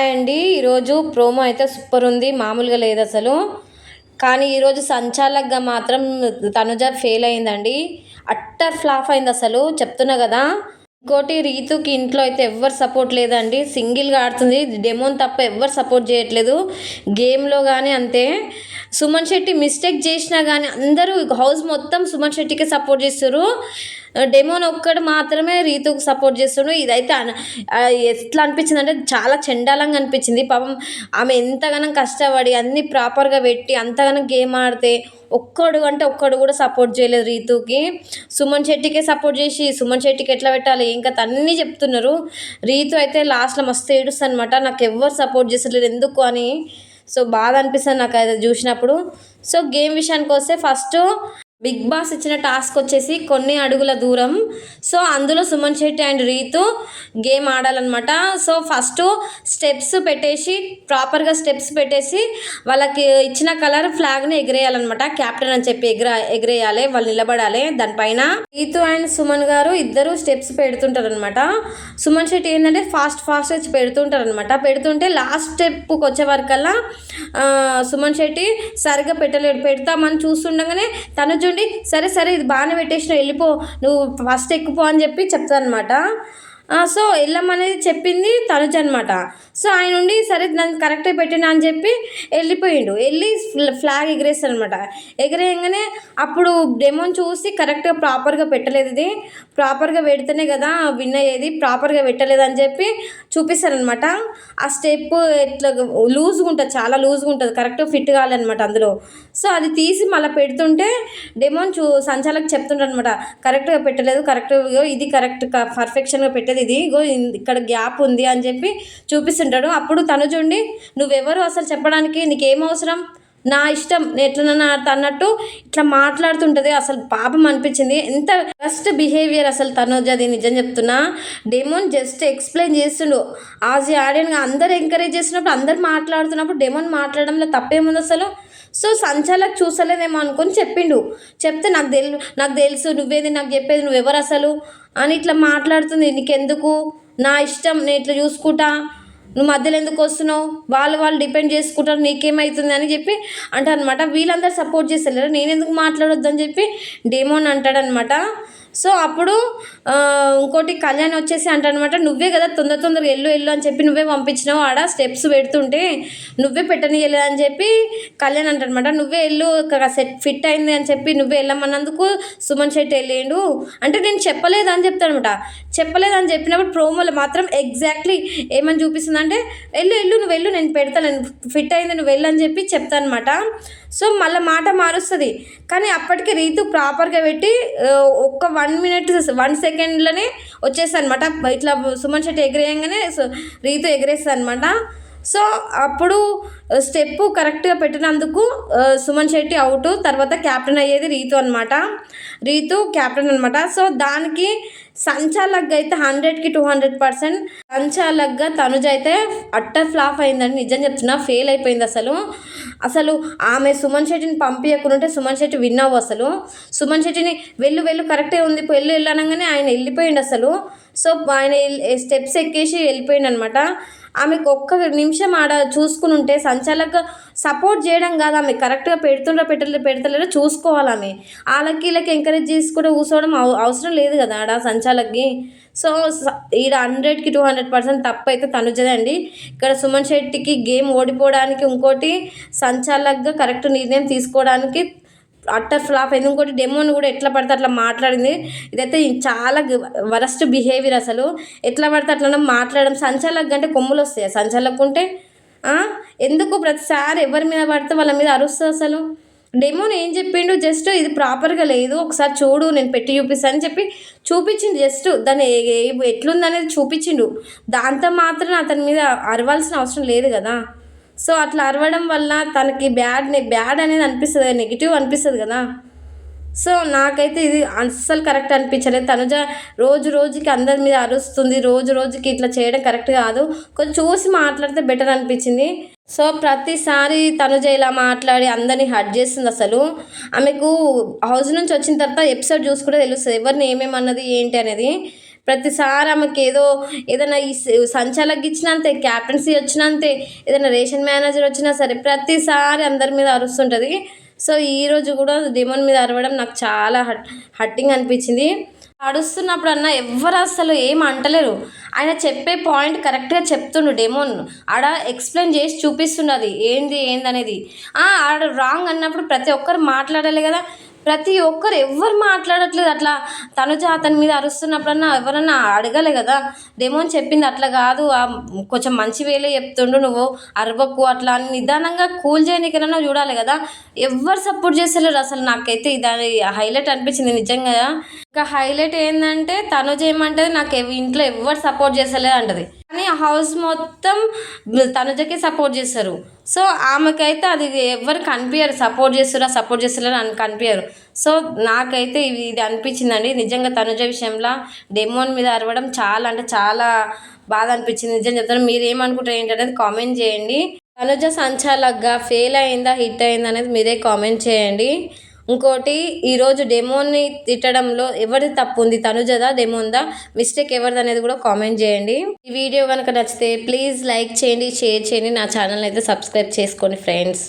Hi అండి. ఈరోజు promo అయితే సూపర్ ఉంది. మామూలుగా లేదు అసలు. కానీ ఈరోజు సంచాలక్గా మాత్రం తనుజ ఫెయిల్ అయిందండి. అట్టర్ ఫ్లాప్ అయింది అసలు. చెప్తున్నా కదా. ఇంకోటి రీతుకి ఇంట్లో అయితే ఎవ్వరు సపోర్ట్ లేదండి. సింగిల్గా ఆడుతుంది. డెమోన్ తప్ప ఎవ్వరు సపోర్ట్ చేయట్లేదు. గేమ్లో కానీ అంతే. సుమన్ శెట్టి మిస్టేక్ చేసినా కానీ అందరూ హౌస్ మొత్తం సుమన్ శెట్టికే సపోర్ట్ చేస్తారు డెమోన్ ఒక్కడు మాత్రమే రీతుకు సపోర్ట్ చేస్తుండు. ఇదైతే ఎట్లా అనిపించింది అంటే చాలా చండాలంగా అనిపించింది. పాపం ఆమె ఎంతగానం కష్టపడి అన్ని ప్రాపర్గా పెట్టి అంతగానం గేమ్ ఆడితే ఒక్కడు అంటే ఒక్కడు కూడా సపోర్ట్ చేయలేదు రీతుకి. సుమన్ శెట్టికే సపోర్ట్ చేసి సుమన్ శెట్టికి ఎట్లా పెట్టాలి ఇంకా అన్నీ చెప్తున్నారు. రీతు అయితే లాస్ట్లో మస్తు ఏడుస్తుంది అనమాట నాకు ఎవ్వరు సపోర్ట్ చేస్తలేరు ఎందుకు అని. సో బాధ అనిపిస్తుంది నాకు అది చూసినప్పుడు. సో గేమ్ విషయానికి వస్తే ఫస్ట్ బిగ్ బాస్ ఇచ్చిన టాస్క్ వచ్చేసి కొన్ని అడుగుల దూరం. సో అందులో సుమన్ శెట్టి అండ్ రీతు గేమ్ ఆడాలన్నమాట. సో ఫస్ట్ స్టెప్స్ పెట్టేసి ప్రాపర్గా స్టెప్స్ పెట్టేసి వాళ్ళకి ఇచ్చిన కలర్ ఫ్లాగ్ని ఎగిరేయాలన్నమాట. క్యాప్టెన్ అని చెప్పి ఎగిర ఎగిరేయాలి వాళ్ళు నిలబడాలి. దానిపైన రీతు అండ్ సుమన్ గారు ఇద్దరు స్టెప్స్ పెడుతుంటారనమాట సుమన్ శెట్టి ఏంటంటే ఫాస్ట్ ఫాస్ట్ వచ్చి పెడుతుంటారు అనమాట పెడుతుంటే లాస్ట్ స్టెప్కి వచ్చే వరకల్లా సుమన్ శెట్టి సరిగ్గా పెట్టలేడు పెడతామని చూస్తుండగానే తను చూడండి. సరే సరే ఇది బాగానే పెట్టేసిన వెళ్ళిపో. నువ్వు ఫస్ట్ ఎక్కుపో అని చెప్పి చెప్తాను సో సో వెళ్ళమనేది చెప్పింది తనుజ అనమాట సో ఆయన ఉండి సరే నన్ను కరెక్ట్గా పెట్టినా అని చెప్పి వెళ్ళిపోయిండు. వెళ్ళి ఫ్లాగ్ ఎగిరేస్తాడు అనమాట ఎగిరేయంగానే అప్పుడు డెమోని చూసి కరెక్ట్గా ప్రాపర్గా పెట్టలేదు ఇది. ప్రాపర్గా పెడితేనే కదా విన్ అయ్యేది ప్రాపర్గా పెట్టలేదు అని చెప్పి చూపిస్తారనమాట ఆ స్టెప్ ఎట్లా లూజ్గా ఉంటుంది చాలా లూజ్గా ఉంటుంది. కరెక్ట్గా ఫిట్ కావాలన్నమాట అందులో. సో అది తీసి మళ్ళీ పెడుతుంటే డెమోన్ చూ సంచాలకు చెప్తుంటారు అనమాట కరెక్ట్గా పెట్టలేదు కరెక్ట్గా ఇది కరెక్ట్ పర్ఫెక్షన్గా పెట్టేది ఇది ఇగో ఇక్కడ గ్యాప్ ఉంది అని చెప్పి చూపిస్తుంటాడు. అప్పుడు తను చూడండి నువ్వెవరు అసలు చెప్పడానికి? నీకేం అవసరం? నా ఇష్టం నేను ఎట్లనన్నా అన్నట్టు ఇట్లా మాట్లాడుతుంటది. అసలు పాపం అనిపించింది. ఎంత బెస్ట్ బిహేవియర్ అసలు తనుజది నిజం చెప్తున్నా. డెమోన్ జస్ట్ ఎక్స్ప్లెయిన్ చేస్తుండు. ఆజ్ ఆడియన్గా అందరు ఎంకరేజ్ చేసినప్పుడు అందరు మాట్లాడుతున్నప్పుడు డెమోన్ మాట్లాడడంలో తప్పేముంది అసలు? సో సంచాలకు చూసలేదేమో అనుకొని చెప్పిండు. చెప్తే నాకు తెలు నాకు తెలుసు నువ్వేది నాకు చెప్పేది నువ్వెవరు అసలు? అని ఇట్లా మాట్లాడుతుంది. నీకెందుకు? నా ఇష్టం నేను ఇట్లా చూసుకుంటా. నువ్వు మధ్యలో ఎందుకు వస్తున్నావు? వాళ్ళు వాళ్ళు డిపెండ్ చేసుకుంటారు నీకేమవుతుంది అని చెప్పి అంటారనమాట వీళ్ళందరూ సపోర్ట్ చేస్తలేరు. నేను ఎందుకు మాట్లాడొద్దు అని చెప్పి డేమోన్ అంటాడనమాట సో అప్పుడు ఇంకోటి కళ్యాణ్ వచ్చేసి అంటాడనమాట నువ్వే కదా తొందర తొందరగా ఎల్లు ఎల్లు అని చెప్పి నువ్వే పంపించినావు. ఆడ స్టెప్స్ పెడుతుంటే నువ్వే పెట్టనీయలేదు అని చెప్పి కళ్యాణ్ అంటాడనమాట నువ్వే ఎల్లు సెట్ ఫిట్ అయింది అని చెప్పి నువ్వే వెళ్ళమన్నందుకు సుమన్ శెట్టి వెళ్ళిండు అంటే నేను చెప్పలేదు అని చెప్తానమాట చెప్పలేదు అని చెప్పినప్పుడు ప్రోమోలో మాత్రం ఎగ్జాక్ట్లీ ఏమని అంటే వెళ్ళు వెళ్ళు నువ్వు వెళ్ళు నేను పెడతాను నేను ఫిట్ అయింది నువ్వు వెళ్ళు అని చెప్పి చెప్తానమాట. సో మళ్ళీ మాట మారుస్తుంది. కానీ అప్పటికి రీతు ప్రాపర్గా పెట్టి ఒక్క వన్ మినిట్ వన్ సెకండ్లోనే వచ్చేస్తాను అనమాట ఇట్లా సుమన్ శెట్టి ఎగిరేయంగానే సో- రీతు ఎగిరేస్తుంది అనమాట సో అప్పుడు స్టెప్ కరెక్ట్గా పెట్టినందుకు సుమన్ శెట్టి అవుట్. తర్వాత క్యాప్టెన్ అయ్యేది రీతు అనమాట రీతు క్యాప్టెన్ అనమాట సో దానికి సంచాలక్ అయితే హండ్రెడ్కి టూ హండ్రెడ్ పర్సెంట్. సంచాలక్గా తనుజ అయితే అట్టర్ ఫ్లాప్ అయిందని నిజం చెప్తున్నా ఫెయిల్ అయిపోయింది అసలు. అసలు ఆమె సుమన్ శెట్టిని పంపించకుంటే సుమన్ శెట్టి విన్ అవ్వు అసలు. సుమన్ శెట్టిని వెళ్ళు వెళ్ళు కరెక్టే ఉంది వెళ్ళు వెళ్ళనగానే ఆయన వెళ్ళిపోయిండు అసలు. సో ఆయన స్టెప్స్ ఎక్కేసి వెళ్ళిపోయిండు అనమాట ఆమెకు ఒక్క నిమిషం ఆడ చూసుకుని ఉంటే సంచాలక సపోర్ట్ చేయడం కాదు. ఆమె కరెక్ట్గా పెడుతుండ్రో పెట్టలే పెడతలేరా చూసుకోవాలి ఆమె. వాళ్ళకి వీళ్ళకి ఎంకరేజ్ చేసుకుంటే కూర్చోవడం అవ- అవసరం లేదు కదా ఆడ సంచాలకి సో ఈడ హండ్రెడ్కి టూ హండ్రెడ్ పర్సెంట్ తప్పు అయితే తనుజదే అండి. ఇక్కడ సుమన్ శెట్టికి గేమ్ ఓడిపోవడానికి ఇంకోటి సంచాలక్గా కరెక్ట్ నిర్ణయం తీసుకోవడానికి అట్టర్ ఫ్లాప్ అయింది. ఇంకోటి డెమోని కూడా ఎట్లా పడితే అట్లా మాట్లాడింది. ఇదైతే చాలా వరస్ట్ బిహేవియర్ అసలు. ఎట్లా పడితే అట్లా మాట్లాడడం. సంచలకు అంటే కొమ్ములు వస్తాయి? సంచాలకు ఉంటే ఎందుకు ప్రతిసారి ఎవరి మీద పడితే వాళ్ళ మీద అరుస్తుంది అసలు? డెమోని ఏం చెప్పిండు? జస్ట్ ఇది ప్రాపర్గా లేదు. ఒకసారి చూడు నేను పెట్టి చూపిస్తాను అని చెప్పి చూపించిండు జస్ట్ దాన్ని ఏ- ఏ- ఎట్లుందనేది చూపించిండు. దాంతో మాత్రం అతని మీద అరవాల్సిన అవసరం లేదు కదా? సో అట్లా అరవడం వల్ల తనకి బ్యాడ్ బ్యాడ్ అనేది అనిపిస్తుంది నెగిటివ్ అనిపిస్తుంది కదా. సో నాకైతే ఇది అస్సలు కరెక్ట్ అనిపించలేదు. తనుజ రోజు రోజుకి అందరి మీద అరుస్తుంది రోజు రోజుకి ఇట్లా చేయడం కరెక్ట్ కాదు. కొంచెం చూసి మాట్లాడితే బెటర్ అనిపించింది. సో ప్రతిసారి తనుజ ఇలా మాట్లాడి అందరినీ హర్ట్ చేస్తుంది అసలు. ఆమెకు హౌస్ నుంచి వచ్చిన తర్వాత ఎపిసోడ్ చూసుకుంటే తెలుస్తుంది ఎవరిని ఏమేమన్నది ఏంటి అనేది. ప్రతిసారి ఆమెకి ఏదో ఏదైనా ఈ సంచాలకు సంచాలకి ఇచ్చినంతే క్యాప్టెన్సీ వచ్చినంతే ఏదైనా రేషన్ మేనేజర్ వచ్చినా సరే ప్రతిసారి అందరి మీద అరుస్తుంటుంది. సో ఈరోజు కూడా డెమోన్ మీద అరవడం నాకు చాలా హట్ హట్టింగ్ అనిపించింది. అడుస్తున్నప్పుడు అన్న ఎవ్వరు అసలు ఏం అంటలేరు. ఆయన చెప్పే పాయింట్ కరెక్ట్గా చెప్తుండు డెమోన్ ఆడ ఎక్స్ప్లెయిన్ చేసి చూపిస్తున్నది ఏంది ఏందనేది. ఆడ రాంగ్ అన్నప్పుడు ప్రతి ఒక్కరు మాట్లాడాలి కదా. ప్రతి ఒక్కరు ఎవ్వరు మాట్లాడట్లేదు అట్లా. తనుజ అతని మీద అరుస్తున్నప్పుడన్నా ఎవరన్నా అడగలే కదా? డెమోన్ చెప్పింది అట్లా కాదు. కొంచెం మంచి వేలే చెప్తుండు నువ్వు. అరవకు అట్లా అని నిదానంగా కూల్ చేయనికైనా చూడాలి కదా. ఎవ్వరు సపోర్ట్ చేస్తలేరు అసలు. నాకైతే దాని హైలైట్ అనిపించింది నిజంగా. ఇంకా హైలైట్ ఏంటంటే తనుజ ఏమంటది? నాకు ఇంట్లో ఎవ్వరు సపోర్ట్ చేస్తలేదు అంటది. కానీ హౌస్ మొత్తం తనుజకే సపోర్ట్ చేస్తారు. సో ఆమెకైతే అది ఎవరు కనిపించరు సపోర్ట్ చేస్తారా సపోర్ట్ చేస్తారా అని కనిపించరు సో నాకైతే ఇది ఇది అనిపించిందండి. నిజంగా తనుజ విషయంలో డెమోన్ మీద అరవడం చాలా అంటే చాలా బాధ అనిపించింది. నిజం చెప్తాను మీరు ఏమనుకుంటారు ఏంటనేది కామెంట్ చేయండి. తనుజ సంచాలక్గా ఫెయిల్ అయిందా హిట్ అయిందా అనేది మీరే కామెంట్ చేయండి. ఇంకోటి ఈరోజు డెమోని తిట్టడంలో ఎవరిది తప్పు ఉంది తనుజదా డెమోందా? మిస్టేక్ ఎవరిది అనేది కూడా కామెంట్ చేయండి. ఈ వీడియో కనుక నచ్చితే ప్లీజ్ లైక్ చేయండి షేర్ చేయండి. నా ఛానల్ అయితే సబ్స్క్రైబ్ చేసుకోండి ఫ్రెండ్స్.